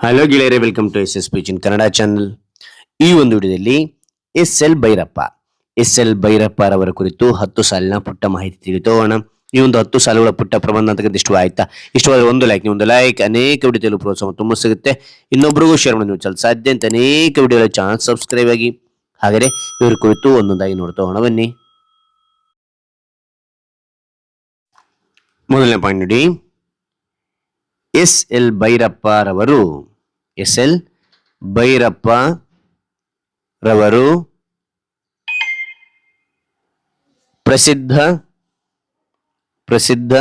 Hello ಗೆಳೆಯರೆ welcome to S S ಪಿಚಿನ್ Kannada channel ಈ ಒಂದು ವಿಡಿಯೋದಲ್ಲಿ S L Bhyrappa, S L Bhyrappa ರವರ ಕುರಿತು ಹತ್ತು ಸಾಲಿನ ಪುಟ್ಟ ಮಾಹಿತಿ ತಿಳಿತೋಣ ಈ ಒಂದು ಹತ್ತು ಸಾಲುಗಳ ಪುಟ್ಟ ಪ್ರಬಂಧ ಅಂತಕ್ಕಂಥ ಇಷ್ಟು ಆಯ್ತಾ? ಒಂದು ಲೈಕ್ ಒಂದು ಲೈಕ್ ಅನೇಕ ವಿಡಿಯೋದಲ್ಲಿ ಪ್ರೋತ್ಸಾಹ ತುಂಬ ಸಿಗುತ್ತೆ. ಇನ್ನೊಬ್ಬರಿಗೂ ಶೇರ್ ಮಾಡಿ ನೀವು ಸಾಧ್ಯ ಅಂತ ಅನೇಕ ವಿಡಿಯೋ ಚಾನಲ್ ಸಬ್ಸ್ಕ್ರೈಬ್ ಆಗಿ. ಹಾಗಾದ್ರೆ ಇವರ ಕುರಿತು ಒಂದೊಂದಾಗಿ ನೋಡ್ತಾ ಹೋಣ ಬನ್ನಿ. ಮೊದಲನೇ ಪಾಯಿಂಟ್ ನೋಡಿ. ಎಸ್ ಎಲ್ ಭೈರಪ್ಪ ರವರು ಎಸ್ ಎಲ್ ಭೈರಪ್ಪ ರವರು ಪ್ರಸಿದ್ಧ ಪ್ರಸಿದ್ಧ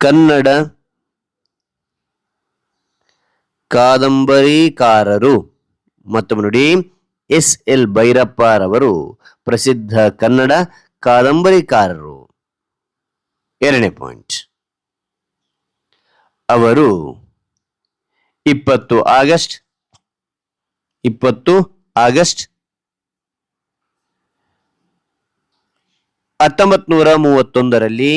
ಕನ್ನಡ ಕಾದಂಬರಿಕಾರರು. ಮತ್ತೊಮ್ಮೆ ನೋಡಿ, ಎಸ್ ಎಲ್ ಭೈರಪ್ಪರವರು ಪ್ರಸಿದ್ಧ ಕನ್ನಡ ಕಾದಂಬರಿಕಾರರು. ಎರಡನೇ ಪಾಯಿಂಟ್ ಅವರು ಇಪ್ಪತ್ತು ಆಗಸ್ಟ್ ಇಪ್ಪತ್ತು ಆಗಸ್ಟ್ ಹತ್ತೊಂಬತ್ ನೂರ ಮೂವತ್ತೊಂದರಲ್ಲಿ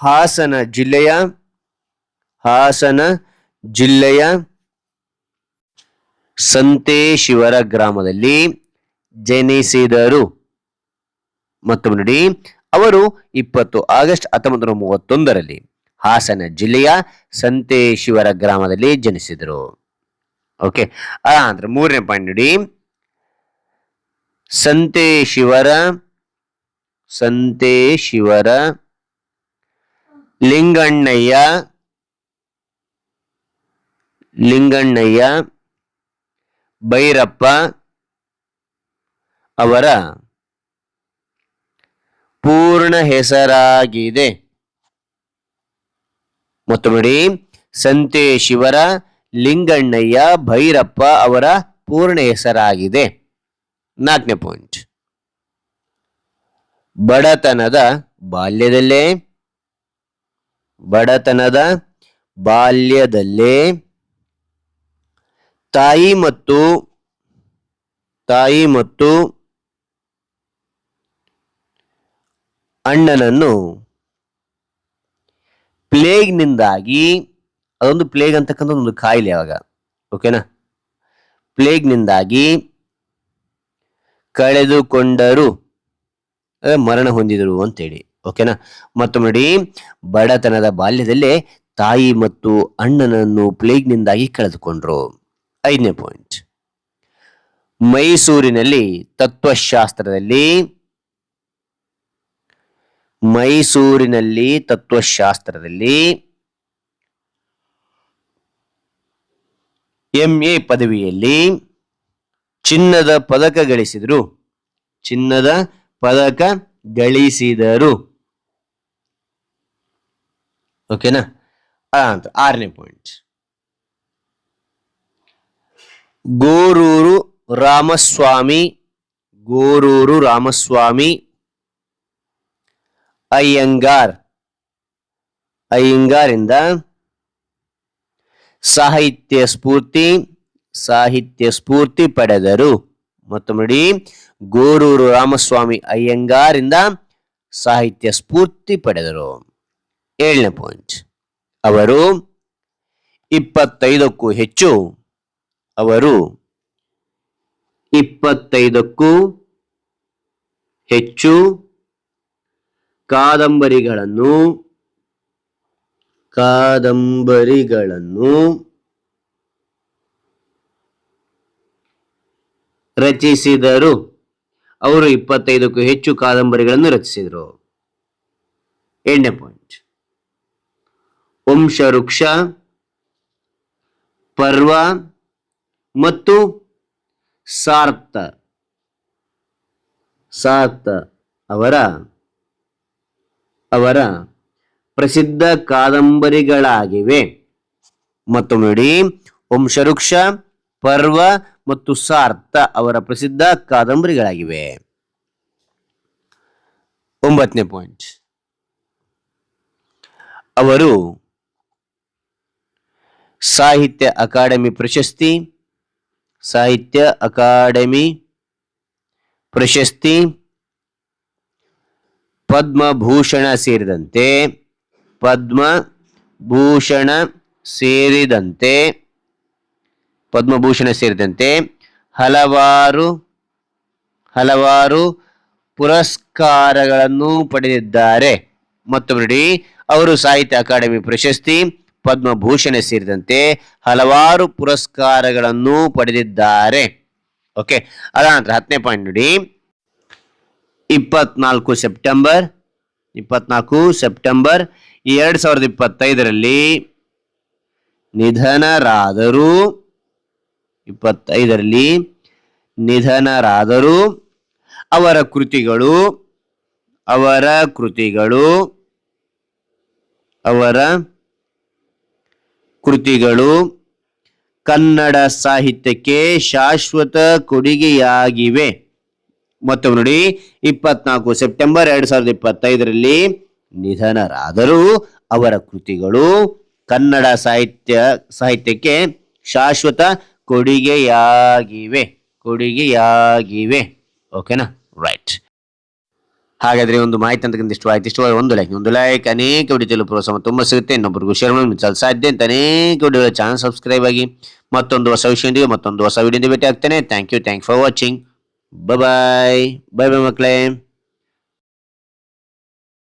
ಹಾಸನ ಜಿಲ್ಲೆಯ ಹಾಸನ ಜಿಲ್ಲೆಯ ಸಂತೇಶಿವರ ಗ್ರಾಮದಲ್ಲಿ ಜನಿಸಿದರು. ಮತ್ತೊಮ್ಮೆ ನೋಡಿ ಅವರು ಇಪ್ಪತ್ತು ಆಗಸ್ಟ್ ಹತ್ತೊಂಬತ್ತು ನೂರ ಮೂವತ್ತೊಂದರಲ್ಲಿ ಹಾಸನ ಜಿಲ್ಲೆಯ ಸಂತೇಶಿವರ ಗ್ರಾಮದಲ್ಲಿ ಜನಿಸಿದರು. ಓಕೆ ಅಂದ್ರೆ ಮೂರನೇ ಪಾಯಿಂಟ್ ನೋಡಿ. ಸಂತೇಶಿವರ ಸಂತೇಶಿವರ ಲಿಂಗಣ್ಣಯ್ಯ ಲಿಂಗಣ್ಣಯ್ಯ ಭೈರಪ್ಪ ಅವರ ಪೂರ್ಣ ಹೆಸರಾಗಿದೆ. ಮತ್ತು ನೋಡಿ ಸಂತೇಶಿವರ ಲಿಂಗಣ್ಣಯ್ಯ, ಭೈರಪ್ಪ ಅವರ ಪೂರ್ಣ ಹೆಸರಾಗಿದೆ. ನಾಲ್ಕನೇ ಪಾಯಿಂಟ್ ಬಡತನದ ಬಾಲ್ಯದಲ್ಲೇ ಬಡತನದ ಬಾಲ್ಯದಲ್ಲೇ, ತಾಯಿ ಮತ್ತು ತಾಯಿ ಮತ್ತು ಅಣ್ಣನನ್ನು ಪ್ಲೇಗ್ನಿಂದಾಗಿ, ಅದೊಂದು ಪ್ಲೇಗ್ ಅಂತಕ್ಕಂಥ ಒಂದು ಕಾಯಿಲೆ ಅವಾಗ, ಓಕೆನಾ? ಪ್ಲೇಗ್ನಿಂದಾಗಿ ಕಳೆದುಕೊಂಡರು ಮರಣ ಹೊಂದಿದರು ಅಂತೇಳಿ, ಓಕೆನಾ? ಮತ್ತು ನೋಡಿ, ಬಡತನದ ಬಾಲ್ಯದಲ್ಲೇ ತಾಯಿ ಮತ್ತು ಅಣ್ಣನನ್ನು ಪ್ಲೇಗ್ನಿಂದಾಗಿ ಕಳೆದುಕೊಂಡ್ರು. ಐದನೇ ಪಾಯಿಂಟ್. ಮೈಸೂರಿನಲ್ಲಿ ತತ್ವಶಾಸ್ತ್ರದಲ್ಲಿ ಮೈಸೂರಿನಲ್ಲಿ ತತ್ವಶಾಸ್ತ್ರದಲ್ಲಿ ಎಂ ಎ ಪದವಿಯಲ್ಲಿ ಚಿನ್ನದ ಪದಕ ಗಳಿಸಿದರು. ಚಿನ್ನದ ಪದಕ ಗಳಿಸಿದರು. ಓಕೆನಾ? ಅಂತ ಆರನೇ ಪಾಯಿಂಟ್ ಗೋರೂರು ರಾಮಸ್ವಾಮಿ ಗೋರೂರು ರಾಮಸ್ವಾಮಿ ಅಯ್ಯಂಗಾರ್. ಅಯ್ಯಂಗಾರಿಂದ ಸಾಹಿತ್ಯ ಸ್ಫೂರ್ತಿ ಸಾಹಿತ್ಯ ಸ್ಫೂರ್ತಿ ಪಡೆದರು. ಮತ್ತು ನೋಡಿ, ಗೋರೂರು ರಾಮಸ್ವಾಮಿ ಅಯ್ಯಂಗಾರಿಂದ ಸಾಹಿತ್ಯ ಸ್ಫೂರ್ತಿ ಪಡೆದರು. ಏಳನೇ ಪಾಯಿಂಟ್ ಅವರು ಇಪ್ಪತ್ತೈದಕ್ಕೂ ಹೆಚ್ಚು, ಅವರು ಇಪ್ಪತ್ತೈದಕ್ಕೂ ಹೆಚ್ಚು ಕಾದಂಬರಿಗಳನ್ನು ಕಾದಂಬರಿಗಳನ್ನು ರಚಿಸಿದರು. ಅವರು ಇಪ್ಪತ್ತೈದಕ್ಕೂ ಹೆಚ್ಚು ಕಾದಂಬರಿಗಳನ್ನು ರಚಿಸಿದರು. ಎಂಟನೇ ಪಾಯಿಂಟ್. ವಂಶವೃಕ್ಷ, ಪರ್ವ ಮತ್ತು ಸಾರ್ಥ. ಸಾರ್ಥ ಅವರ ಅವರ ಪ್ರಸಿದ್ಧ ಕಾದಂಬರಿಗಳಾಗಿವೆ. ಮತ್ತು ನೋಡಿ ವಂಶರುಕ್ಷ ಪರ್ವ ಮತ್ತು ಸಾರ್ಥ ಅವರ ಪ್ರಸಿದ್ಧ ಕಾದಂಬರಿಗಳಾಗಿವೆ. ಒಂಬತ್ತನೇ ಪಾಯಿಂಟ್. ಅವರು ಸಾಹಿತ್ಯ ಅಕಾಡೆಮಿ ಪ್ರಶಸ್ತಿ, ಸಾಹಿತ್ಯ ಅಕಾಡೆಮಿ ಪ್ರಶಸ್ತಿ ಪದ್ಮಭೂಷಣ ಸೇರಿದಂತೆ ಪದ್ಮ ಭೂಷಣ ಸೇರಿದಂತೆ ಪದ್ಮಭೂಷಣ ಸೇರಿದಂತೆ ಹಲವಾರು ಹಲವಾರು ಪುರಸ್ಕಾರಗಳನ್ನು ಪಡೆದಿದ್ದಾರೆ. ಮತ್ತು ನೋಡಿ ಅವರು ಸಾಹಿತ್ಯ ಅಕಾಡೆಮಿ ಪ್ರಶಸ್ತಿ, ಪದ್ಮಭೂಷಣ ಸೇರಿದಂತೆ ಹಲವಾರು ಪುರಸ್ಕಾರಗಳನ್ನು ಪಡೆದಿದ್ದಾರೆ. ಓಕೆ ಅದ ನಂತರ ಹತ್ತನೇ ಪಾಯಿಂಟ್ ನೋಡಿ. ಇಪ್ಪತ್ನಾಲ್ಕು ಸೆಪ್ಟೆಂಬರ್ ಇಪ್ಪತ್ನಾಲ್ಕು ಸೆಪ್ಟೆಂಬರ್ ಎರಡು ಸಾವಿರದ ಇಪ್ಪತ್ತೈದರಲ್ಲಿ ನಿಧನರಾದರು. ಇಪ್ಪತ್ತೈದರಲ್ಲಿ ನಿಧನರಾದರು. ಅವರ ಕೃತಿಗಳು ಅವರ ಕೃತಿಗಳು ಅವರ ಕೃತಿಗಳು ಕನ್ನಡ ಸಾಹಿತ್ಯಕ್ಕೆ ಶಾಶ್ವತ ಕೊಡುಗೆಯಾಗಿವೆ. ಮತ್ತು ನೋಡಿ, ಇಪ್ಪತ್ನಾಲ್ಕು ಸೆಪ್ಟೆಂಬರ್ ಎರಡ್ ಸಾವಿರದ ಇಪ್ಪತ್ತೈದರಲ್ಲಿ ನಿಧನರಾದರೂ ಅವರ ಕೃತಿಗಳು ಕನ್ನಡ ಸಾಹಿತ್ಯ, ಸಾಹಿತ್ಯಕ್ಕೆ ಶಾಶ್ವತ ಕೊಡುಗೆಯಾಗಿವೆ ಕೊಡುಗೆಯಾಗಿವೆ. ಓಕೆನಾ? ರೈಟ್ ಹಾಗಾದ್ರೆ ಒಂದು ಮಾಹಿತಿ ಅಂತಕ್ಕಂಥ ಇಷ್ಟ ಆಯ್ತು ಇಷ್ಟವಾದ ಒಂದು ಲೈಕ್ ಒಂದು ಲೈಕ್ ಅನೇಕ ವಿಡಿಯೋ ಪ್ರೋತ್ಸಾಹ ತುಂಬ ಸಿಗುತ್ತೆ. ಇನ್ನೊಬ್ಬರಿಗೂ ಶೇರ್ ಮಾಡಿ ಸಾಧ್ಯ ಅಂತ ಅನೇಕ ವಿಡಿಯೋ ಚಾನಲ್ ಸಬ್ಸ್ಕ್ರೈಬ್ ಆಗಿ ಮತ್ತೊಂದು ಹೊಸ ವಿಷಯದೊಂದಿಗೆ ಮತ್ತೊಂದು ಹೊಸ ವಿಡಿಯೋದಿಂದ ಭೇಟಿ ಆಗ್ತೇನೆ. Thank you thank for watching Bye-bye. Bye-bye, McLean. -bye.